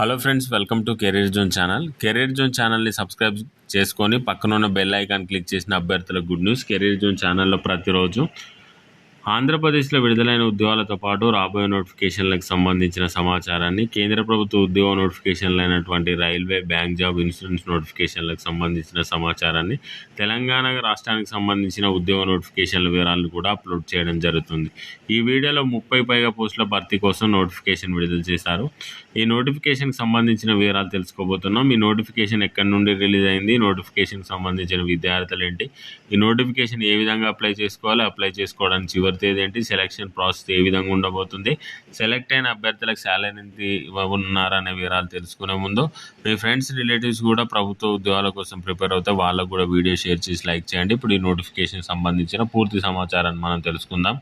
Hello friends welcome to career zone channel career zone ఛానల్ని subscribe చేసుకొని పక్కన ఉన్న బెల్ ఐకాన్ క్లిక్ చేసిన అభ్యర్థుల గుడ్ న్యూస్ కెరీర్ జోన్ ఛానల్లో ప్రతిరోజు ఆంధ్రప్రదేశ్లో విడుదలైన ఉద్యోగాలతో పాటు రాబోయే నోటిఫికేషన్లకు సంబంధించిన సమాచారాన్ని కేంద్ర ప్రభుత్వ ఉద్యోగ నోటిఫికేషన్లు అయినటువంటి రైల్వే బ్యాంక్ జాబ్ ఇన్సూరెన్స్ నోటిఫికేషన్లకు సంబంధించిన సమాచారాన్ని తెలంగాణ రాష్ట్రానికి సంబంధించిన ఉద్యోగ నోటిఫికేషన్ల వివరాలను కూడా అప్లోడ్ చేయడం జరుగుతుంది. ఈ వీడియోలో ముప్పై పైగా పోస్టుల భర్తీ కోసం నోటిఫికేషన్ విడుదల చేశారు. ఈ నోటిఫికేషన్కి సంబంధించిన వివరాలు తెలుసుకోబోతున్నాం. ఈ నోటిఫికేషన్ ఎక్కడి నుండి రిలీజ్ అయింది? నోటిఫికేషన్కి సంబంధించిన విద్యార్థులు ఏంటి? ఈ నోటిఫికేషన్ ఏ విధంగా అప్లై చేసుకోవాలి? అప్లై చేసుకోవడానికి చివరి ఏంటి? సెలక్షన్ ప్రాసెస్ ఏ విధంగా ఉండబోతుంది? సెలెక్ట్ అయిన అభ్యర్థులకు శాలరీ ఎంత ఇవ్వనున్నారనే వివరాలు తెలుసుకునే ముందు మీ ఫ్రెండ్స్ రిలేటివ్స్ కూడా ప్రభుత్వ ఉద్యోగాల కోసం ప్రిపేర్ అవుతే వాళ్ళకు కూడా వీడియో షేర్ చేసి లైక్ చేయండి. ఇప్పుడు ఈ నోటిఫికేషన్ సంబంధించిన పూర్తి సమాచారాన్ని మనం తెలుసుకుందాం.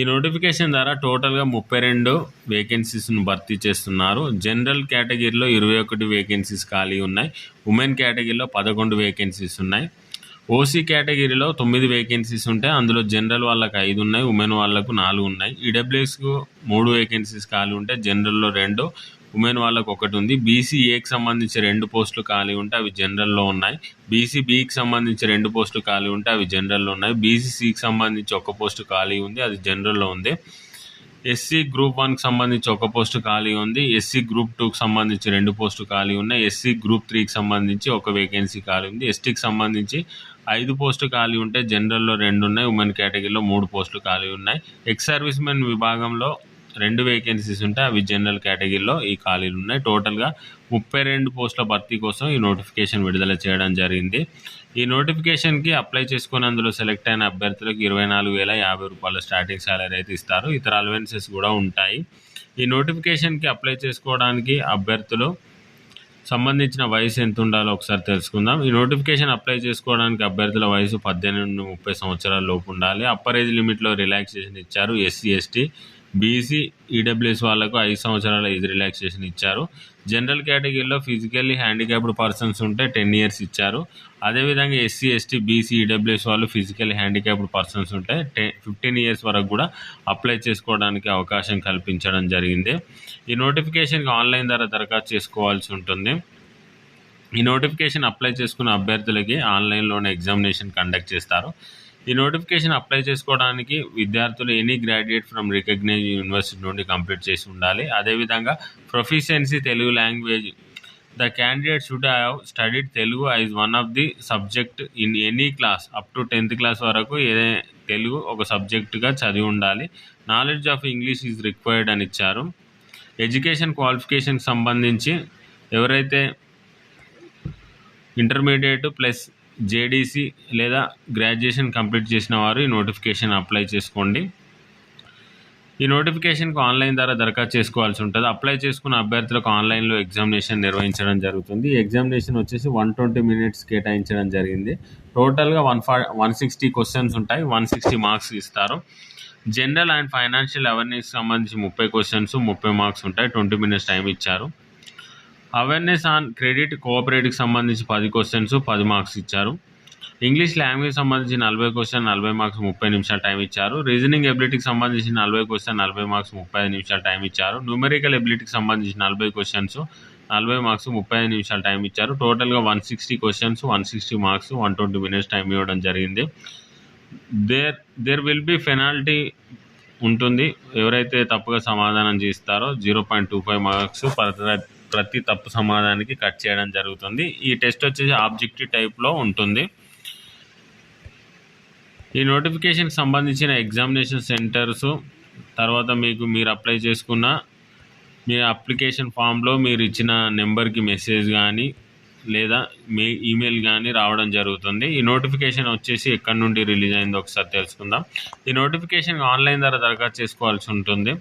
ఈ నోటిఫికేషన్ ద్వారా టోటల్గా ముప్పై రెండు వేకెన్సీస్ను భర్తీ చేస్తున్నారు. జనరల్ కేటగిరీలో ఇరవై ఒకటి వేకెన్సీస్ ఖాళీ ఉన్నాయి. ఉమెన్ కేటగిరీలో పదకొండు వేకెన్సీస్ ఉన్నాయి. ఓసీ కేటగిరీలో తొమ్మిది వేకెన్సీస్ ఉంటాయి అందులో జనరల్ వాళ్ళకి ఐదు ఉన్నాయి ఉమెన్ వాళ్ళకు నాలుగు ఉన్నాయి. ఈడబ్ల్యూఎస్కు మూడు వేకెన్సీస్ ఖాళీ ఉంటాయి జనరల్లో రెండు ఉమెన్ వాళ్ళకు ఒకటి ఉంది. బీసీఏకి సంబంధించి రెండు పోస్టులు ఖాళీ ఉంటే అవి జనరల్లో ఉన్నాయి. బీసీ బీకి సంబంధించి రెండు పోస్టులు ఖాళీ ఉంటే అవి జనరల్లో ఉన్నాయి. బీసీ సికి సంబంధించి ఒక పోస్టు ఖాళీ ఉంది అది జనరల్లో ఉంది. ఎస్సీ గ్రూప్ వన్కి సంబంధించి ఒక పోస్టు ఖాళీ ఉంది. ఎస్సీ గ్రూప్ టూకి సంబంధించి రెండు పోస్టు ఖాళీ ఉన్నాయి. ఎస్సీ గ్రూప్ త్రీకి సంబంధించి ఒక వేకెన్సీ ఖాళీ ఉంది. ఎస్టీకి సంబంధించి ఐదు పోస్టు ఖాళీ ఉంటే జనరల్లో రెండు ఉన్నాయి ఉమెన్ కేటగిరీలో మూడు పోస్టులు ఖాళీ ఉన్నాయి. ఎక్స్ సర్వీస్ మెన్ విభాగంలో రెండు వేకెన్సీస్ ఉంటాయి అవి జనరల్ కేటగిరీలో ఈ ఖాళీలు ఉన్నాయి. టోటల్గా ముప్పై రెండు పోస్టుల భర్తీ కోసం ఈ నోటిఫికేషన్ విడుదల చేయడం జరిగింది. ఈ నోటిఫికేషన్కి అప్లై చేసుకుని అందులో సెలెక్ట్ అయిన అభ్యర్థులకు ఇరవై నాలుగు వేల యాభై రూపాయల స్టార్టింగ్ సాలరీ అయితే ఇస్తారు. ఇతర అలవెన్సెస్ కూడా ఉంటాయి. ఈ నోటిఫికేషన్కి అప్లై చేసుకోవడానికి అభ్యర్థులు సంబంధించిన వయసు ఎంత ఉండాలో ఒకసారి తెలుసుకుందాం. ఈ నోటిఫికేషన్ అప్లై చేసుకోవడానికి అభ్యర్థుల వయసు పద్దెనిమిది నుండి ముప్పై సంవత్సరాల లోపు ఉండాలి. అప్పర్ ఏజ్ లిమిట్లో రిలాక్సేషన్ ఇచ్చారు ఎస్సీ ఎస్టీ. బీసీ ఈడబ్ల్యూఎస్ వాళ్ళకు ఐదు సంవత్సరాల ఏజ్ రిలాక్సేషన్ ఇచ్చారు. జనరల్ కేటగిరీలో ఫిజికల్లీ హ్యాండిక్యాప్డ్ పర్సన్స్ ఉంటే టెన్ ఇయర్స్ ఇచ్చారు. అదేవిధంగా ఎస్సీ ఎస్టీ బీసీ ఈడబ్ల్యూఎస్ వాళ్ళు ఫిజికల్లీ హ్యాండిక్యాప్డ్ పర్సన్స్ ఉంటే టెన్ ఫిఫ్టీన్ ఇయర్స్ వరకు కూడా అప్లై చేసుకోవడానికి అవకాశం కల్పించడం జరిగింది. ఈ నోటిఫికేషన్కి ఆన్లైన్ ద్వారా దరఖాస్తు చేసుకోవాల్సి ఉంటుంది. ఈ నోటిఫికేషన్ అప్లై చేసుకున్న అభ్యర్థులకి ఆన్లైన్లోనే ఎగ్జామినేషన్ కండక్ట్ చేస్తారు. ఈ నోటిఫికేషన్ అప్లై చేసుకోవడానికి విద్యార్థులు any graduate from recognize university నుండి కంప్లీట్ చేసి ఉండాలి. అదేవిధంగా proficiency Telugu language. The candidate should have studied Telugu as one of the subject in any class up to tenth class వరకు ఏదే తెలుగు ఒక సబ్జెక్టుగా చదివి ఉండాలి. Knowledge of English is required అని ఇచ్చారు. ఎడ్యుకేషన్ క్వాలిఫికేషన్కి సంబంధించి ఎవరైతే ఇంటర్మీడియట్ ప్లస్ జేడీసీ లేదా గ్రాడ్యుయేషన్ కంప్లీట్ చేసిన వారు ఈ నోటిఫికేషన్ అప్లై చేసుకోండి. ఈ నోటిఫికేషన్కి ఆన్లైన్ ద్వారా దరఖాస్తు చేసుకోవాల్సి ఉంటుంది. అప్లై చేసుకున్న అభ్యర్థులకు ఆన్లైన్లో ఎగ్జామినేషన్ నిర్వహించడం జరుగుతుంది. ఈ ఎగ్జామినేషన్ వచ్చేసి వన్ ట్వంటీ మినిట్స్ కేటాయించడం జరిగింది. టోటల్గా వన్ ఫా వన్ సిక్స్టీ క్వశ్చన్స్ ఉంటాయి. వన్ సిక్స్టీ మార్క్స్ ఇస్తారు. జనరల్ అండ్ ఫైనాన్షియల్ అవేర్నెస్ సంబంధించి ముప్పై క్వశ్చన్స్ ముప్పై మార్క్స్ ఉంటాయి. ట్వంటీ మినిట్స్ టైం ఇచ్చారు. అవేర్నెస్ ఆన్ క్రెడిట్ కోఆపరేటివ్కి సంబంధించి పది క్వశ్చన్స్ పది మార్క్స్ ఇచ్చారు. ఇంగ్లీష్ లాంగ్వేజ్ సంబంధించి నలభై క్వశ్చన్ నలభై మార్క్స్ ముప్పై నిమిషాల టైం ఇచ్చారు. రీజనింగ్ ఎబిలిటీకి సంబంధించి నలభై క్వశ్చన్ నలభై మార్క్స్ ముప్పై ఐదు నిమిషాల టైం ఇచ్చారు. న్యూమెరికల్ ఎబిలిటీకి సంబంధించి నలభై క్వశ్చన్స్ నలభై మార్క్స్ ముప్పై ఐదు నిమిషాల టైం ఇచ్చారు. టోటల్గా one sixty questions one sixty marks one twenty minutes time ఇవ్వడం జరిగింది. There there will be penalty ఉంటుంది. ఎవరైతే తప్పుగా సమాధానం చేస్తారో zero point two five marks per ప్రతి తప్పు సమాధానానికి కట్ చేయడం జరుగుతుంది. ఈ టెస్ట్ వచ్చేసి ఆబ్జెక్టివ్ టైప్లో ఉంటుంది. ఈ నోటిఫికేషన్కి సంబంధించిన ఎగ్జామినేషన్ సెంటర్స్ తర్వాత మీకు మీరు అప్లై చేసుకున్న మీ అప్లికేషన్ ఫామ్లో మీరు ఇచ్చిన నెంబర్కి మెసేజ్ కానీ లేదా మీ ఈమెయిల్ కానీ రావడం జరుగుతుంది. ఈ నోటిఫికేషన్ వచ్చేసి ఎక్కడి నుండి రిలీజ్ అయిందో ఒకసారి తెలుసుకుందాం. ఈ నోటిఫికేషన్ ఆన్లైన్ ద్వారా దరఖాస్తు చేసుకోవాల్సి ఉంటుంది.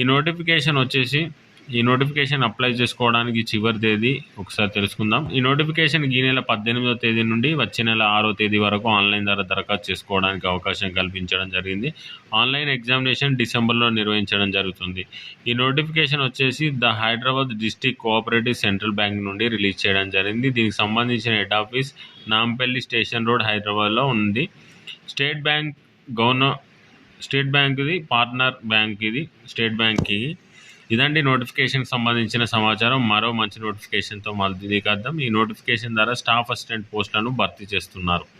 ఈ నోటిఫికేషన్ వచ్చేసి ఈ నోటిఫికేషన్ అప్లై చేసుకోవడానికి చివరి తేదీ ఒకసారి తెలుసుకుందాం. ఈ నోటిఫికేషన్ ఈ నెల పద్దెనిమిదో తేదీ నుండి వచ్చే నెల ఆరో తేదీ వరకు ఆన్లైన్ ద్వారా దరఖాస్తు చేసుకోవడానికి అవకాశం కల్పించడం జరిగింది. ఆన్లైన్ ఎగ్జామినేషన్ డిసెంబర్లో నిర్వహించడం జరుగుతుంది. ఈ నోటిఫికేషన్ వచ్చేసి the Hyderabad district cooperative central bank నుండి రిలీజ్ చేయడం జరిగింది. దీనికి సంబంధించిన head office Nampally station road హైదరాబాద్లో ఉంది. స్టేట్ బ్యాంక్ గవర్నర్ స్టేట్ బ్యాంక్ది పార్ట్నర్ బ్యాంక్ ఇది స్టేట్ బ్యాంక్కి ఇదండి నోటిఫికేషన్కి సంబంధించిన సమాచారం. మరో మంచి నోటిఫికేషన్తో మళ్ళీ కద్దాం ఈ నోటిఫికేషన్ ద్వారా స్టాఫ్ అసిస్టెంట్ పోస్టులను భర్తీ చేస్తున్నారు.